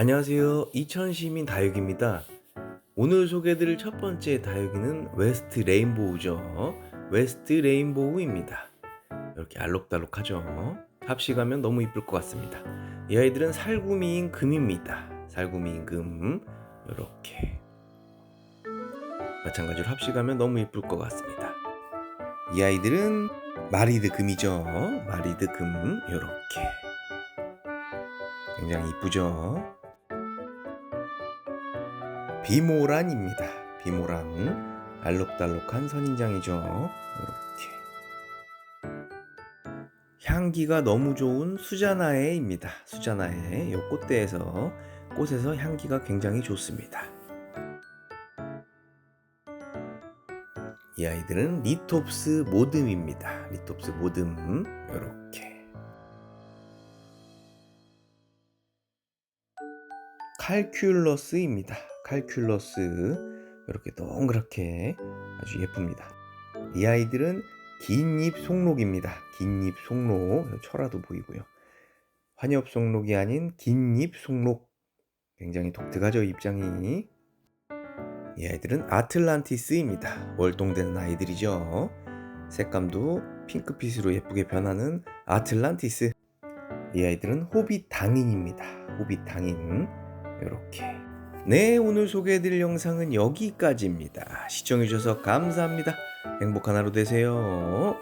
안녕하세요. 이천시민 다육입니다. 오늘 소개해드릴 첫 번째 다육이는 웨스트 레인보우죠. 웨스트 레인보우입니다. 이렇게 알록달록하죠. 합식하면 너무 이쁠 것 같습니다. 이 아이들은 살구미인 금입니다. 살구미인 금 이렇게 마찬가지로 합식하면 너무 이쁠 것 같습니다. 이 아이들은 마리드 금이죠. 마리드 금 이렇게 굉장히 이쁘죠. 비모란입니다. 비모란 알록달록한 선인장이죠. 이렇게 향기가 너무 좋은 수자나에입니다. 수자나에 이 꽃대에서 꽃에서 향기가 굉장히 좋습니다. 이 아이들은 리톱스 모듬입니다. 리톱스 모듬 이렇게 칼큘러스입니다. 칼큘러스 이렇게 동그랗게 아주 예쁩니다. 이 아이들은 긴잎 송록입니다. 긴잎 송록 철화도 보이고요. 환엽 송록이 아닌 긴잎 송록 굉장히 독특하죠 입장이. 이 아이들은 아틀란티스입니다. 월동되는 아이들이죠. 색감도 핑크빛으로 예쁘게 변하는 아틀란티스. 이 아이들은 호빗 당인입니다. 호빗 당인. 이렇게. 네, 오늘 소개해드릴 영상은 여기까지입니다. 시청해주셔서 감사합니다. 행복한 하루 되세요.